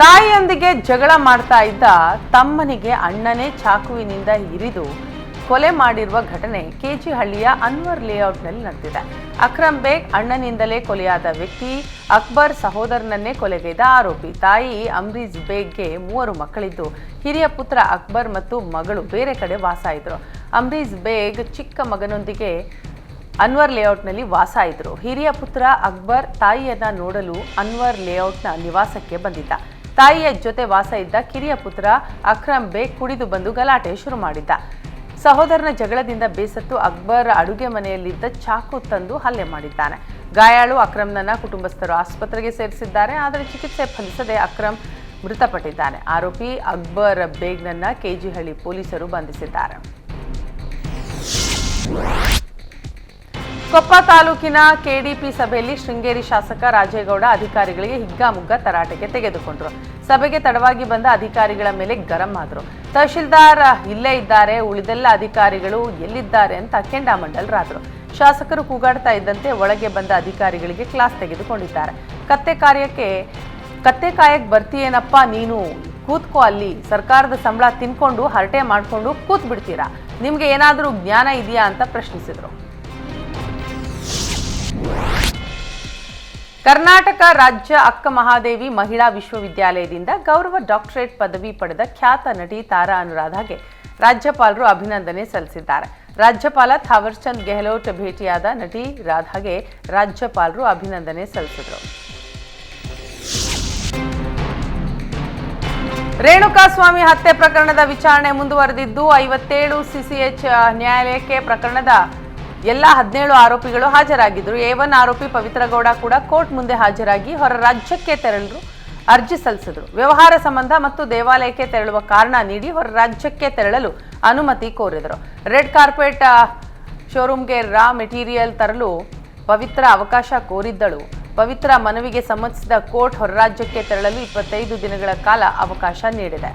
ತಾಯಿಯೊಂದಿಗೆ ಜಗಳ ಮಾಡ್ತಾ ಇದ್ದ ತಮ್ಮನಿಗೆ ಅಣ್ಣನೇ ಚಾಕುವಿನಿಂದ ಇರಿದು ಕೊಲೆ ಮಾಡಿರುವ ಘಟನೆ ಕೆಜಿಹಳ್ಳಿಯ ಅನ್ವರ್ ಲೇಔಟ್ನಲ್ಲಿ ನಡೆದಿದೆ. ಅಕ್ರಮ್ ಬೇಗ್ ಅಣ್ಣನಿಂದಲೇ ಕೊಲೆಯಾದ ವ್ಯಕ್ತಿ, ಅಕ್ಬರ್ ಸಹೋದರನನ್ನೇ ಕೊಲೆಗೈದ ಆರೋಪಿ. ತಾಯಿ ಅಮ್ರೀಜ್ ಬೇಗ್ಗೆ ಮೂವರು ಮಕ್ಕಳಿದ್ದು, ಹಿರಿಯ ಪುತ್ರ ಅಕ್ಬರ್ ಮತ್ತು ಮಗಳು ಬೇರೆ ಕಡೆ ವಾಸ ಇದ್ರು. ಅಮ್ರೀಜ್ ಬೇಗ್ ಚಿಕ್ಕ ಮಗನೊಂದಿಗೆ ಅನ್ವರ್ ಲೇಔಟ್ನಲ್ಲಿ ವಾಸ ಇದ್ರು. ಹಿರಿಯ ಪುತ್ರ ಅಕ್ಬರ್ ತಾಯಿಯನ್ನ ನೋಡಲು ಅನ್ವರ್ ಲೇಔಟ್ನ ನಿವಾಸಕ್ಕೆ ಬಂದಿದ್ದ. ತಾಯಿಯ ಜೊತೆ ವಾಸ ಇದ್ದ ಕಿರಿಯ ಪುತ್ರ ಅಕ್ರಮ್ ಬೇಗ್ ಕುಡಿದು ಬಂದು ಗಲಾಟೆ ಶುರು ಮಾಡಿದ್ದ. ಸಹೋದರನ ಜಗಳದಿಂದ ಬೇಸತ್ತು ಅಕ್ಬರ್ ಅಡುಗೆ ಮನೆಯಲ್ಲಿದ್ದ ಚಾಕು ತಂದು ಹಲ್ಲೆ ಮಾಡಿದ್ದಾನೆ. ಗಾಯಾಳು ಅಕ್ರಮ್ನನ್ನ ಕುಟುಂಬಸ್ಥರು ಆಸ್ಪತ್ರೆಗೆ ಸೇರಿಸಿದ್ದಾರೆ, ಆದರೆ ಚಿಕಿತ್ಸೆ ಫಲಿಸದೆ ಅಕ್ರಮ್ ಮೃತಪಟ್ಟಿದ್ದಾನೆ. ಆರೋಪಿ ಅಕ್ಬರ್ ಬೇಗ್ನನ್ನ ಕೆಜಿಹಳ್ಳಿ ಪೊಲೀಸರು ಬಂಧಿಸಿದ್ದಾರೆ. ಕೊಪ್ಪ ತಾಲೂಕಿನ ಕೆಡಿಪಿ ಸಭೆಯಲ್ಲಿ ಶೃಂಗೇರಿ ಶಾಸಕ ರಾಜೇಗೌಡ ಅಧಿಕಾರಿಗಳಿಗೆ ಹಿಗ್ಗಾಮುಗ್ಗ ತರಾಟೆಗೆ ತೆಗೆದುಕೊಂಡರು. ಸಭೆಗೆ ತಡವಾಗಿ ಬಂದ ಅಧಿಕಾರಿಗಳ ಮೇಲೆ ಗರಂ ಆದರು. ತಹಶೀಲ್ದಾರ್ ಇಲ್ಲೇ ಇದ್ದಾರೆ, ಉಳಿದೆಲ್ಲ ಅಧಿಕಾರಿಗಳು ಎಲ್ಲಿದ್ದಾರೆ ಅಂತ ಕೆಂಡಾಮಂಡಲರಾದ್ರು. ಶಾಸಕರು ಕೂಗಾಡ್ತಾ ಇದ್ದಂತೆ ಒಳಗೆ ಬಂದ ಅಧಿಕಾರಿಗಳಿಗೆ ಕ್ಲಾಸ್ ತೆಗೆದುಕೊಂಡಿದ್ದಾರೆ. ಕತ್ತೆ ಕಾರ್ಯಕ್ಕೆ, ಕತ್ತೆ ಕಾಯಕ್ಕೆ ಬರ್ತೀಯೇನಪ್ಪ ನೀನು? ಕೂತ್ಕೋ ಅಲ್ಲಿ. ಸರ್ಕಾರದ ಸಂಬಳ ತಿನ್ಕೊಂಡು ಹರಟೆ ಮಾಡ್ಕೊಂಡು ಕೂತ್ ಬಿಡ್ತೀರಾ ನಿಮ್ಗೆ ಏನಾದರೂ ಜ್ಞಾನ ಇದೆಯಾ ಅಂತ ಪ್ರಶ್ನಿಸಿದ್ರು. ಕರ್ನಾಟಕ ರಾಜ್ಯ ಅಕ್ಕ ಮಹಾದೇವಿ ಮಹಿಳಾ ವಿಶ್ವವಿದ್ಯಾಲಯದಿಂದ ಗೌರವ ಡಾಕ್ಟರೇಟ್ ಪದವಿ ಪಡೆದ ಖ್ಯಾತ ನಟಿ ತಾರಾ ಅನುರಾಧಾಗೆ ರಾಜ್ಯಪಾಲರು ಅಭಿನಂದನೆ ಸಲ್ಲಿಸಿದ್ದಾರೆ. ರಾಜ್ಯಪಾಲ ಥಾವರ್ಚಂದ್ ಗೆಹ್ಲೋಟ್ ಭೇಟಿಯಾದ ನಟಿ ರಾಧಾಗೆ ರಾಜ್ಯಪಾಲರು ಅಭಿನಂದನೆ ಸಲ್ಲಿಸಿದರು. ರೇಣುಕಾಸ್ವಾಮಿ ಹತ್ಯೆ ಪ್ರಕರಣದ ವಿಚಾರಣೆ ಮುಂದುವರೆದಿದ್ದು, ಐವತ್ತೇಳು ಸಿಸಿಎಚ್ ನ್ಯಾಯಾಲಯಕ್ಕೆ ಪ್ರಕರಣದ ಎಲ್ಲ ಹದಿನೇಳು ಆರೋಪಿಗಳು ಹಾಜರಾಗಿದ್ದರು. ಎ ಒನ್ ಆರೋಪಿ ಪವಿತ್ರ ಗೌಡ ಕೂಡ ಕೋರ್ಟ್ ಮುಂದೆ ಹಾಜರಾಗಿ ಹೊರ ರಾಜ್ಯಕ್ಕೆ ತೆರಳಲು ಅರ್ಜಿ ಸಲ್ಲಿಸಿದರು. ವ್ಯವಹಾರ ಸಂಬಂಧ ಮತ್ತು ದೇವಾಲಯಕ್ಕೆ ತೆರಳುವ ಕಾರಣ ನೀಡಿ ಹೊರ ರಾಜ್ಯಕ್ಕೆ ತೆರಳಲು ಅನುಮತಿ ಕೋರಿದರು. ರೆಡ್ ಕಾರ್ಪೆಟ್ ಶೋರೂಮ್ಗೆ ರಾ ಮೆಟೀರಿಯಲ್ ತರಲು ಪವಿತ್ರ ಅವಕಾಶ ಕೋರಿದ್ದಳು. ಪವಿತ್ರ ಮನವಿಗೆ ಸಂಬಂಧಿಸಿದ ಕೋರ್ಟ್ ಹೊರ ರಾಜ್ಯಕ್ಕೆ ತೆರಳಲು ಇಪ್ಪತ್ತೈದು ದಿನಗಳ ಕಾಲ ಅವಕಾಶ ನೀಡಿದೆ.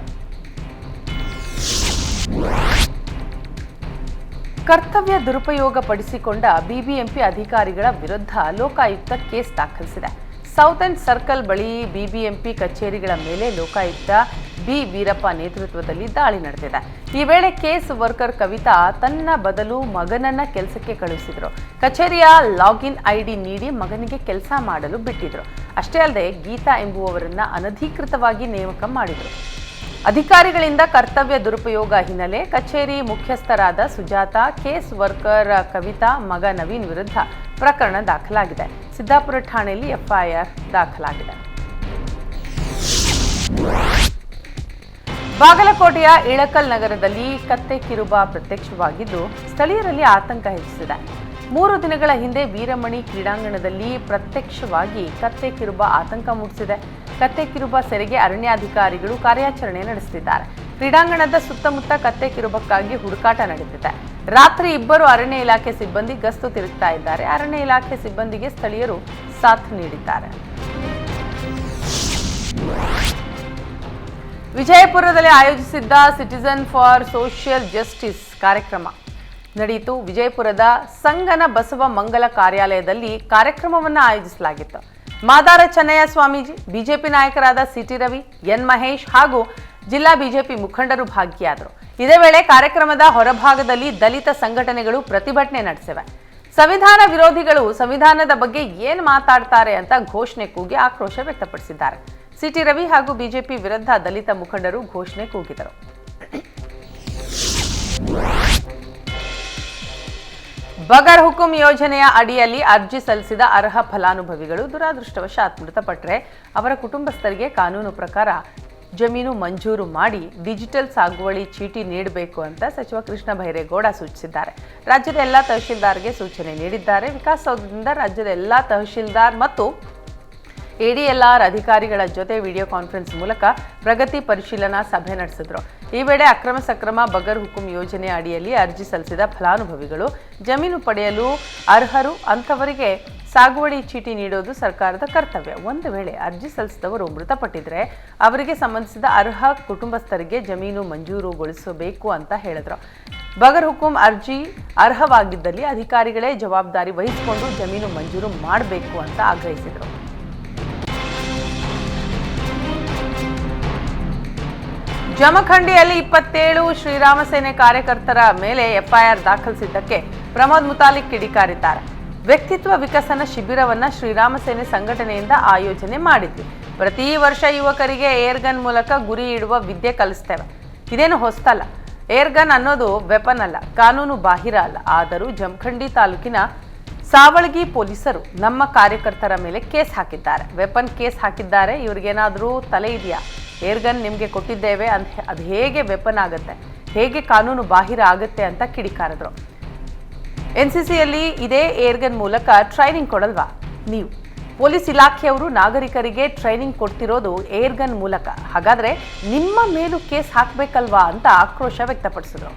ಕರ್ತವ್ಯ ದುರುಪಯೋಗ ಪಡಿಸಿಕೊಂಡ ಬಿಬಿಎಂಪಿ ಅಧಿಕಾರಿಗಳ ವಿರುದ್ಧ ಲೋಕಾಯುಕ್ತ ಕೇಸ್ ದಾಖಲಿಸಿದೆ. ಸೌತ್ ಅಂಡ್ ಸರ್ಕಲ್ ಬಳಿ ಬಿಬಿಎಂಪಿ ಕಚೇರಿಗಳ ಮೇಲೆ ಲೋಕಾಯುಕ್ತ ಬಿ. ವೀರಪ್ಪ ನೇತೃತ್ವದಲ್ಲಿ ದಾಳಿ ನಡೆದಿದೆ. ಈ ವೇಳೆ ಕೇಸ್ ವರ್ಕರ್ ಕವಿತಾ ತನ್ನ ಬದಲು ಮಗನನ್ನ ಕೆಲಸಕ್ಕೆ ಕಳುಹಿಸಿದ್ರು. ಕಚೇರಿಯ ಲಾಗಿನ್ ಐಡಿ ನೀಡಿ ಮಗನಿಗೆ ಕೆಲಸ ಮಾಡಲು ಬಿಟ್ಟಿದ್ರು. ಅಷ್ಟೇ ಅಲ್ಲದೆ ಗೀತಾ ಎಂಬುವವರನ್ನ ಅನಧಿಕೃತವಾಗಿ ನೇಮಕ ಮಾಡಿದ್ರು. ಅಧಿಕಾರಿಗಳಿಂದ ಕರ್ತವ್ಯ ದುರುಪಯೋಗ ಹಿನ್ನೆಲೆ ಕಚೇರಿ ಮುಖ್ಯಸ್ಥರಾದ ಸುಜಾತ, ಕೇಸ್ ವರ್ಕರ್ ಕವಿತಾ, ಮಗ ನವೀನ್ ವಿರುದ್ಧ ಪ್ರಕರಣ ದಾಖಲಾಗಿದೆ. ಸಿದ್ದಾಪುರ ಠಾಣೆಯಲ್ಲಿ ಎಫ್ಐಆರ್ ದಾಖಲಾಗಿದೆ. ಬಾಗಲಕೋಟೆಯ ಇಳಕಲ್ ನಗರದಲ್ಲಿ ಕತ್ತೆ ಕಿರುಬ ಪ್ರತ್ಯಕ್ಷವಾಗಿದ್ದು ಸ್ಥಳೀಯರಲ್ಲಿ ಆತಂಕ ಹೆಚ್ಚಿಸಿದೆ. ಮೂರು ದಿನಗಳ ಹಿಂದೆ ವೀರಮಣಿ ಕ್ರೀಡಾಂಗಣದಲ್ಲಿ ಪ್ರತ್ಯಕ್ಷವಾಗಿ ಕತ್ತೆ ಕಿರುಬ ಆತಂಕ ಮೂಡಿಸಿದೆ. ಕತ್ತೆ ಕಿರುಬ ಸೆರೆಗೆ ಅರಣ್ಯಾಧಿಕಾರಿಗಳು ಕಾರ್ಯಾಚರಣೆ ನಡೆಸುತ್ತಿದ್ದಾರೆ. ಕ್ರೀಡಾಂಗಣದ ಸುತ್ತಮುತ್ತ ಕತ್ತೆ ಕಿರುಬಕ್ಕಾಗಿ ಹುಡುಕಾಟ ನಡೆದಿದೆ. ರಾತ್ರಿ ಇಬ್ಬರು ಅರಣ್ಯ ಇಲಾಖೆ ಸಿಬ್ಬಂದಿ ಗಸ್ತು ತಿರುಗ್ತಾ ಇದ್ದಾರೆ. ಅರಣ್ಯ ಇಲಾಖೆ ಸಿಬ್ಬಂದಿಗೆ ಸ್ಥಳೀಯರು ಸಾಥ್ ನೀಡಿದ್ದಾರೆ. ವಿಜಯಪುರದಲ್ಲಿ ಆಯೋಜಿಸಿದ್ದ ಸಿಟಿಜನ್ ಫಾರ್ ಸೋಷಿಯಲ್ ಜಸ್ಟಿಸ್ ಕಾರ್ಯಕ್ರಮ. ನಡೆಯಿತು. ವಿಜಯಪುರದ ಸಂಗನ ಬಸವ ಮಂಗಲ ಕಾರ್ಯಾಲಯದಲ್ಲಿ ಕಾರ್ಯಕ್ರಮವನ್ನು ಆಯೋಜಿಸಲಾಗಿತ್ತು. ಮಾದಾರ ಚೆನ್ನಯ್ಯ ಸ್ವಾಮೀಜಿ, ಬಿಜೆಪಿ ನಾಯಕರಾದ ಸಿಟಿ ರವಿ, ಎನ್ ಮಹೇಶ್ ಹಾಗೂ ಜಿಲ್ಲಾ ಬಿಜೆಪಿ ಮುಖಂಡರು ಭಾಗಿಯಾದರು. ಇದೇ ವೇಳೆ ಕಾರ್ಯಕ್ರಮದ ಹೊರಭಾಗದಲ್ಲಿ ದಲಿತ ಸಂಘಟನೆಗಳು ಪ್ರತಿಭಟನೆ ನಡೆಸಿವೆ. ಸಂವಿಧಾನ ವಿರೋಧಿಗಳು ಸಂವಿಧಾನದ ಬಗ್ಗೆ ಏನ್ ಮಾತಾಡ್ತಾರೆ ಅಂತ ಘೋಷಣೆ ಕೂಗಿ ಆಕ್ರೋಶ ವ್ಯಕ್ತಪಡಿಸಿದ್ದಾರೆ. ಸಿಟಿ ರವಿ ಹಾಗೂ ಬಿಜೆಪಿ ವಿರುದ್ಧ ದಲಿತ ಮುಖಂಡರು ಘೋಷಣೆ ಕೂಗಿದರು. ಬಗರ್ ಹುಕುಂ ಯೋಜನೆಯ ಅಡಿಯಲ್ಲಿ ಅರ್ಜಿ ಸಲ್ಲಿಸಿದ ಅರ್ಹ ಫಲಾನುಭವಿಗಳು ದುರಾದೃಷ್ಟವಶಾತ್ ಮೃತಪಟ್ಟರೆ ಅವರ ಕುಟುಂಬಸ್ಥರಿಗೆ ಕಾನೂನು ಪ್ರಕಾರ ಜಮೀನು ಮಂಜೂರು ಮಾಡಿ ಡಿಜಿಟಲ್ ಸಾಗುವಳಿ ಚೀಟಿ ನೀಡಬೇಕು ಅಂತ ಸಚಿವ ಕೃಷ್ಣ ಬೈರೇಗೌಡ ಸೂಚಿಸಿದ್ದಾರೆ. ರಾಜ್ಯದ ಎಲ್ಲ ತಹಶೀಲ್ದಾರ್ಗೆ ಸೂಚನೆ ನೀಡಿದ್ದಾರೆ. ವಿಕಾಸಸೌಧದಿಂದ ರಾಜ್ಯದ ಎಲ್ಲ ತಹಶೀಲ್ದಾರ್ ಮತ್ತು ಎಡಿಎಲ್ಆರ್ ಅಧಿಕಾರಿಗಳ ಜೊತೆ ವಿಡಿಯೋ ಕಾನ್ಫರೆನ್ಸ್ ಮೂಲಕ ಪ್ರಗತಿ ಪರಿಶೀಲನಾ ಸಭೆ ನಡೆಸಿದ್ರು. ಈ ವೇಳೆ ಅಕ್ರಮ ಸಕ್ರಮ ಬಗರ್ ಹುಕುಂ ಯೋಜನೆ ಅಡಿಯಲ್ಲಿ ಅರ್ಜಿ ಸಲ್ಲಿಸಿದ ಫಲಾನುಭವಿಗಳು, ಜಮೀನು ಪಡೆಯಲು ಅರ್ಹರು ಅಂಥವರಿಗೆ ಸಾಗುವಳಿ ಚೀಟಿ ನೀಡೋದು ಸರ್ಕಾರದ ಕರ್ತವ್ಯ. ಒಂದು ವೇಳೆ ಅರ್ಜಿ ಸಲ್ಲಿಸಿದವರು ಮೃತಪಟ್ಟಿದ್ರೆ ಅವರಿಗೆ ಸಂಬಂಧಿಸಿದ ಅರ್ಹ ಕುಟುಂಬಸ್ಥರಿಗೆ ಜಮೀನು ಮಂಜೂರುಗೊಳಿಸಬೇಕು ಅಂತ ಹೇಳಿದ್ರು. ಬಗರ್ ಹುಕುಂ ಅರ್ಜಿ ಅರ್ಹವಾಗಿದ್ದಲ್ಲಿ ಅಧಿಕಾರಿಗಳೇ ಜವಾಬ್ದಾರಿ ವಹಿಸಿಕೊಂಡು ಜಮೀನು ಮಂಜೂರು ಮಾಡಬೇಕು ಅಂತ ಆಗ್ರಹಿಸಿದರು. ಜಮಖಂಡಿಯಲ್ಲಿ ಇಪ್ಪತ್ತೇಳು ಶ್ರೀರಾಮ ಸೇನೆ ಕಾರ್ಯಕರ್ತರ ಮೇಲೆ ಎಫ್ಐಆರ್ ದಾಖಲಿಸಿದ್ದಕ್ಕೆ ಪ್ರಮೋದ್ ಮುತಾಲಿಕ್ ಕಿಡಿಕಾರಿದ್ದಾರೆ. ವ್ಯಕ್ತಿತ್ವ ವಿಕಸನ ಶಿಬಿರವನ್ನ ಶ್ರೀರಾಮ ಸೇನೆ ಸಂಘಟನೆಯಿಂದ ಆಯೋಜನೆ ಮಾಡಿದ್ವಿ. ಪ್ರತಿ ವರ್ಷ ಯುವಕರಿಗೆ ಏರ್ಗನ್ ಮೂಲಕ ಗುರಿ ಇಡುವ ವಿದ್ಯೆ ಕಲಿಸ್ತೇವೆ. ಇದೇನು ಹೊಸ್ತಲ್ಲ. ಏರ್ಗನ್ ಅನ್ನೋದು ವೆಪನ್ ಅಲ್ಲ, ಕಾನೂನು ಬಾಹಿರ ಅಲ್ಲ. ಆದರೂ ಜಮಖಂಡಿ ತಾಲೂಕಿನ ಸಾವಳಗಿ ಪೊಲೀಸರು ನಮ್ಮ ಕಾರ್ಯಕರ್ತರ ಮೇಲೆ ಕೇಸ್ ಹಾಕಿದ್ದಾರೆ. ವೆಪನ್ ಕೇಸ್ ಹಾಕಿದ್ದಾರೆ. ಇವ್ರಿಗೇನಾದರೂ ತಲೆ ಇದೆಯಾ? ಏರ್ಗನ್ ನಿಮಗೆ ಕೊಟ್ಟಿದ್ದೇವೆ. ಅಂತ ಅದು ಹೇಗೆ ವೆಪನ್ ಆಗುತ್ತೆ? ಹೇಗೆ ಕಾನೂನು ಬಾಹಿರ ಆಗುತ್ತೆ ಅಂತ ಕಿಡಿಕಾರಿದ್ರು. ಎನ್ ಸಿ ಸಿಯಲ್ಲಿ ಇದೇ ಏರ್ಗನ್ ಮೂಲಕ ಟ್ರೈನಿಂಗ್ ಕೊಡಲ್ವಾ? ನೀವು. ಪೊಲೀಸ್ ಇಲಾಖೆಯವರು ನಾಗರಿಕರಿಗೆ ಟ್ರೈನಿಂಗ್ ಕೊಡ್ತಿರೋದು ಏರ್ಗನ್ ಮೂಲಕ. ಹಾಗಾದ್ರೆ ನಿಮ್ಮ ಮೇಲೂ ಕೇಸ್ ಹಾಕಬೇಕಲ್ವಾ ಅಂತ ಆಕ್ರೋಶ ವ್ಯಕ್ತಪಡಿಸಿದ್ರು.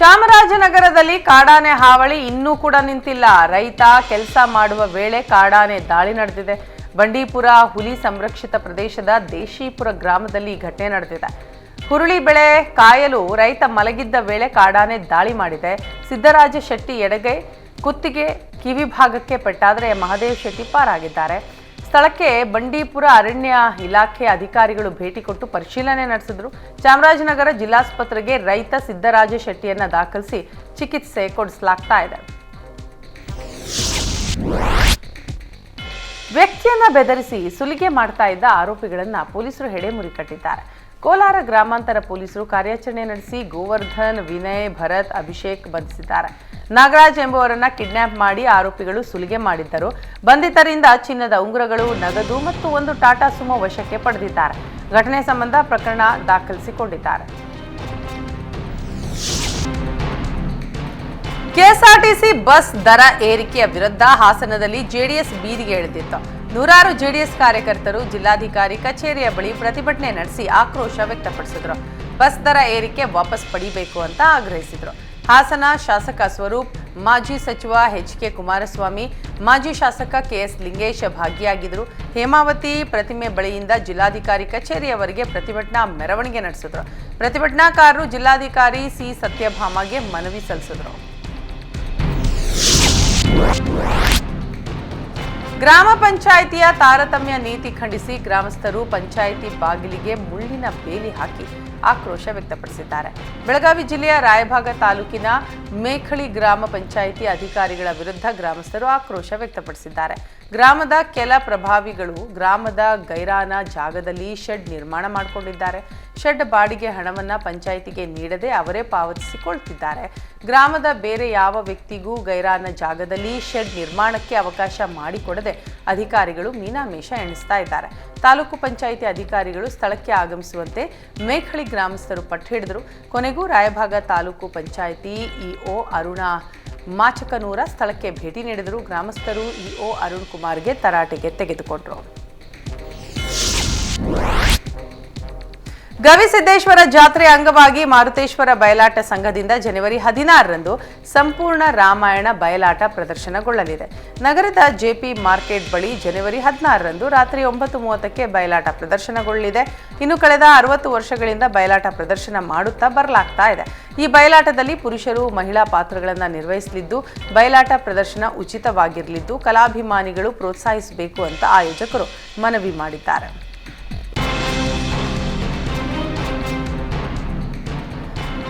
ಚಾಮರಾಜನಗರದಲ್ಲಿ ಕಾಡಾನೆ ಹಾವಳಿ ಇನ್ನೂ ಕೂಡ ನಿಂತಿಲ್ಲ. ರೈತ ಕೆಲಸ ಮಾಡುವ ವೇಳೆ ಕಾಡಾನೆ ದಾಳಿ ನಡೆದಿದೆ. ಬಂಡೀಪುರ ಹುಲಿ ಸಂರಕ್ಷಿತ ಪ್ರದೇಶದ ದೇಶೀಪುರ ಗ್ರಾಮದಲ್ಲಿ ಈ ಘಟನೆ ನಡೆದಿದೆ. ಹುರುಳಿ ಬೆಳೆ ಕಾಯಲು ರೈತ ಮಲಗಿದ್ದ ವೇಳೆ ಕಾಡಾನೆ ದಾಳಿ ಮಾಡಿದೆ. ಸಿದ್ದರಾಜ ಶೆಟ್ಟಿ ಎಡಗೈ ಕುತ್ತಿಗೆ ಕಿವಿ ಭಾಗಕ್ಕೆ ಪೆಟ್ಟಾದರೆ ಮಹದೇವ್ ಶೆಟ್ಟಿ ಪಾರಾಗಿದ್ದಾರೆ. ಸ್ಥಳಕ್ಕೆ ಬಂಡೀಪುರ ಅರಣ್ಯ ಇಲಾಖೆ ಅಧಿಕಾರಿಗಳು ಭೇಟಿ ಕೊಟ್ಟು ಪರಿಶೀಲನೆ ನಡೆಸಿದ್ರು. ಚಾಮರಾಜನಗರ ಜಿಲ್ಲಾಸ್ಪತ್ರೆಗೆ ರೈತ ಸಿದ್ದರಾಜ ಶೆಟ್ಟಿಯನ್ನ ದಾಖಲಿಸಿ ಚಿಕಿತ್ಸೆ ಕೊಡಿಸಲಾಗ್ತಾ ಇದೆ. ವ್ಯಕ್ತಿಯನ್ನ ಬೆದರಿಸಿ ಸುಲಿಗೆ ಮಾಡ್ತಾ ಇದ್ದ ಆರೋಪಿಗಳನ್ನ ಪೊಲೀಸರು ಹೆಡೆಮುರಿ ಕಟ್ಟಿದ್ದಾರೆ. ಕೋಲಾರ ಗ್ರಾಮಾಂತರ ಪೊಲೀಸರು ಕಾರ್ಯಾಚರಣೆ ನಡೆಸಿ ಗೋವರ್ಧನ್, ವಿನಯ್, ಭರತ್, ಅಭಿಷೇಕ್ ಬಂಧಿಸಿದ್ದಾರೆ. ನಾಗರಾಜ್ ಎಂಬುವರನ್ನ ಕಿಡ್ನಾಪ್ ಮಾಡಿ ಆರೋಪಿಗಳು ಸುಲಿಗೆ ಮಾಡಿದ್ದರು. ಬಂಧಿತರಿಂದ ಚಿನ್ನದ ಉಂಗುರಗಳು, ನಗದು ಮತ್ತು ಒಂದು ಟಾಟಾ ಸುಮೋ ವಶಕ್ಕೆ ಪಡೆದಿದ್ದಾರೆ. ಘಟನೆ ಸಂಬಂಧ ಪ್ರಕರಣ ದಾಖಲಿಸಿಕೊಂಡಿದ್ದಾರೆ. ಕೆಎಸ್ಆರ್ಟಿಸಿ ಬಸ್ ದರ ಏರಿಕೆಯ ವಿರುದ್ಧ ಹಾಸನದಲ್ಲಿ ಜೆಡಿಎಸ್ ಬೀದಿಗೆ ಇಳಿದಿತ್ತು. ನೂರಾರು ಜೆಡಿಎಸ್ ಕಾರ್ಯಕರ್ತರು ಜಿಲ್ಲಾಧಿಕಾರಿ ಕಚೇರಿಯ ಬಳಿ ಪ್ರತಿಭಟನೆ ನಡೆಸಿ ಆಕ್ರೋಶ ವ್ಯಕ್ತಪಡಿಸಿದ್ರು. ಬಸ್ ದರ ಏರಿಕೆ ವಾಪಸ್ ಪಡಿಬೇಕು ಅಂತ ಆಗ್ರಹಿಸಿದ್ರು. ಹಾಸನ ಶಾಸಕ ಸ್ವರೂಪ್, ಮಾಜಿ ಸಚಿವ ಎಚ್ ಕೆ ಕುಮಾರಸ್ವಾಮಿ, ಮಾಜಿ ಶಾಸಕ ಕೆಎಸ್ ಲಿಂಗೇಶ್ ಭಾಗಿಯಾಗಿದ್ದರು ಹೇಮಾವತಿ ಪ್ರತಿಮೆ ಬಳಿಯಿಂದ ಜಿಲ್ಲಾಧಿಕಾರಿ ಕಚೇರಿಯವರೆಗೆ ಪ್ರತಿಭಟನಾ ಮೆರವಣಿಗೆ ನಡೆಸಿದ್ರು. ಪ್ರತಿಭಟನಾಕಾರರು ಜಿಲ್ಲಾಧಿಕಾರಿ ಸಿ ಸತ್ಯಭಾಮಗೆ ಮನವಿ ಸಲ್ಲಿಸಿದ್ರು. ಗ್ರಾಮ ಪಂಚಾಯಿತಿಯ ತಾರತಮ್ಯ ನೀತಿ ಖಂಡಿಸಿ ಗ್ರಾಮಸ್ಥರು ಪಂಚಾಯಿತಿ ಬಾಗಿಲಿಗೆ ಮುಳ್ಳಿನ ಬೇಲಿ ಹಾಕಿ ಆಕ್ರೋಶ ವ್ಯಕ್ತಪಡಿಸಿದ್ದಾರೆ. ಬೆಳಗಾವಿ ಜಿಲ್ಲೆಯ ರಾಯಭಾಗ ತಾಲೂಕಿನ ಮೇಖಳಿ ಗ್ರಾಮ ಪಂಚಾಯಿತಿ ಅಧಿಕಾರಿಗಳ ವಿರುದ್ಧ ಗ್ರಾಮಸ್ಥರು ಆಕ್ರೋಶ ವ್ಯಕ್ತಪಡಿಸಿದ್ದಾರೆ. ಗ್ರಾಮದ ಕೆಲ ಪ್ರಭಾವಿಗಳು ಗ್ರಾಮದ ಗೈರಾನ ಜಾಗದಲ್ಲಿ ಶೆಡ್ ನಿರ್ಮಾಣ ಮಾಡಿಕೊಂಡಿದ್ದಾರೆ. ಶೆಡ್ ಬಾಡಿಗೆ ಹಣವನ್ನು ಪಂಚಾಯಿತಿಗೆ ನೀಡದೆ ಅವರೇ ಪಾವತಿಸಿಕೊಳ್ತಿದ್ದಾರೆ. ಗ್ರಾಮದ ಬೇರೆ ಯಾವ ವ್ಯಕ್ತಿಗೂ ಗೈರಾನ ಜಾಗದಲ್ಲಿ ಶೆಡ್ ನಿರ್ಮಾಣಕ್ಕೆ ಅವಕಾಶ ಮಾಡಿಕೊಡದೆ ಅಧಿಕಾರಿಗಳು ಮೀನಾಮೇಷ ಎಣಿಸ್ತಾ ಇದ್ದಾರೆ. ತಾಲೂಕು ಪಂಚಾಯಿತಿ ಅಧಿಕಾರಿಗಳು ಸ್ಥಳಕ್ಕೆ ಆಗಮಿಸುವಂತೆ ಮೇಖಳಿ ಗ್ರಾಮಸ್ಥರು ಪಟ್ಟು ಹಿಡಿದರು. ಕೊನೆಗೂ ರಾಯಭಾಗ ತಾಲೂಕು ಪಂಚಾಯಿತಿ ಇಒ ಅರುಣಾ ಮಾಚಕನೂರ ಸ್ಥಳಕ್ಕೆ ಭೇಟಿ ನೀಡಿದರು. ಗ್ರಾಮಸ್ಥರು ಇಒ ಅರುಣ್ ಕುಮಾರ್ಗೆ ತರಾಟೆಗೆ ತೆಗೆದುಕೊಂಡರು. ಗವಿಸಿದ್ದೇಶ್ವರ ಜಾತ್ರೆ ಅಂಗವಾಗಿ ಮಾರುತೇಶ್ವರ ಬಯಲಾಟ ಸಂಘದಿಂದ ಜನವರಿ ಹದಿನಾರರಂದು ಸಂಪೂರ್ಣ ರಾಮಾಯಣ ಬಯಲಾಟ ಪ್ರದರ್ಶನಗೊಳ್ಳಲಿದೆ. ನಗರದ ಜೆಪಿ ಮಾರ್ಕೆಟ್ ಬಳಿ ಜನವರಿ ಹದಿನಾರರಂದು ರಾತ್ರಿ ಒಂಬತ್ತು ಮೂವತ್ತಕ್ಕೆ ಬಯಲಾಟ ಪ್ರದರ್ಶನಗೊಳ್ಳಲಿದೆ. ಇನ್ನು ಕಳೆದ ಅರವತ್ತು ವರ್ಷಗಳಿಂದ ಬಯಲಾಟ ಪ್ರದರ್ಶನ ಮಾಡುತ್ತಾ ಬರಲಾಗ್ತಾ ಇದೆ. ಈ ಬಯಲಾಟದಲ್ಲಿ ಪುರುಷರು, ಮಹಿಳಾ ಪಾತ್ರಗಳನ್ನು ನಿರ್ವಹಿಸಲಿದ್ದು, ಬಯಲಾಟ ಪ್ರದರ್ಶನ ಉಚಿತವಾಗಿರಲಿದ್ದು, ಕಲಾಭಿಮಾನಿಗಳು ಪ್ರೋತ್ಸಾಹಿಸಬೇಕು ಅಂತ ಆಯೋಜಕರು ಮನವಿ ಮಾಡಿದ್ದಾರೆ.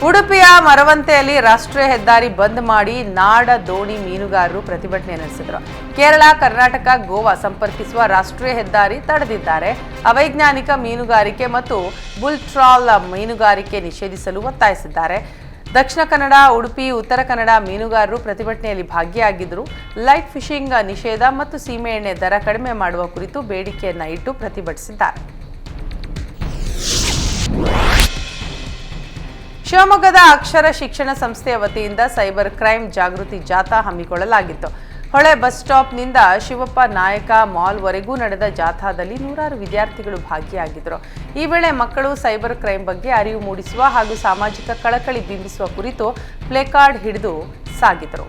ಉಡುಪಿಯ ಮರವಂತೆಯಲ್ಲಿ ರಾಷ್ಟ್ರೀಯ ಹೆದ್ದಾರಿ ಬಂದ್ ಮಾಡಿ ನಾಡ ದೋಣಿ ಮೀನುಗಾರರು ಪ್ರತಿಭಟನೆ ನಡೆಸಿದರು. ಕೇರಳ, ಕರ್ನಾಟಕ, ಗೋವಾ ಸಂಪರ್ಕಿಸುವ ರಾಷ್ಟ್ರೀಯ ಹೆದ್ದಾರಿ ತಡೆದಿದ್ದಾರೆ. ಅವೈಜ್ಞಾನಿಕ ಮೀನುಗಾರಿಕೆ ಮತ್ತು ಬುಲ್ ಟ್ರಾಲ್ ಮೀನುಗಾರಿಕೆ ನಿಷೇಧಿಸಲು ಒತ್ತಾಯಿಸಿದ್ದಾರೆ. ದಕ್ಷಿಣ ಕನ್ನಡ, ಉಡುಪಿ, ಉತ್ತರ ಕನ್ನಡ ಮೀನುಗಾರರು ಪ್ರತಿಭಟನೆಯಲ್ಲಿ ಭಾಗಿಯಾಗಿದ್ದರು. ಲೈಟ್ ಫಿಶಿಂಗ್ ನಿಷೇಧ ಮತ್ತು ಸೀಮೆಎಣ್ಣೆ ದರ ಕಡಿಮೆ ಮಾಡುವ ಕುರಿತು ಬೇಡಿಕೆಯನ್ನು ಇಟ್ಟು ಪ್ರತಿಭಟಿಸಿದ್ದಾರೆ. ಶಿವಮೊಗ್ಗದ ಅಕ್ಷರ ಶಿಕ್ಷಣ ಸಂಸ್ಥೆಯ ವತಿಯಿಂದ ಸೈಬರ್ ಕ್ರೈಮ್ ಜಾಗೃತಿ ಜಾಥಾ ಹಮ್ಮಿಕೊಳ್ಳಲಾಗಿತ್ತು. ಹೊಳೆ ಬಸ್ ಸ್ಟಾಪ್ನಿಂದ ಶಿವಪ್ಪ ನಾಯಕ ಮಾಲ್ವರೆಗೂ ನಡೆದ ಜಾಥಾದಲ್ಲಿ ನೂರಾರು ವಿದ್ಯಾರ್ಥಿಗಳು ಭಾಗಿಯಾಗಿದ್ದರು. ಈ ವೇಳೆ ಮಕ್ಕಳು ಸೈಬರ್ ಕ್ರೈಮ್ ಬಗ್ಗೆ ಅರಿವು ಮೂಡಿಸುವ ಹಾಗೂ ಸಾಮಾಜಿಕ ಕಳಕಳಿ ಬಿಂಬಿಸುವ ಕುರಿತು ಪ್ಲೇಕಾರ್ಡ್ ಹಿಡಿದು ಸಾಗಿದರು.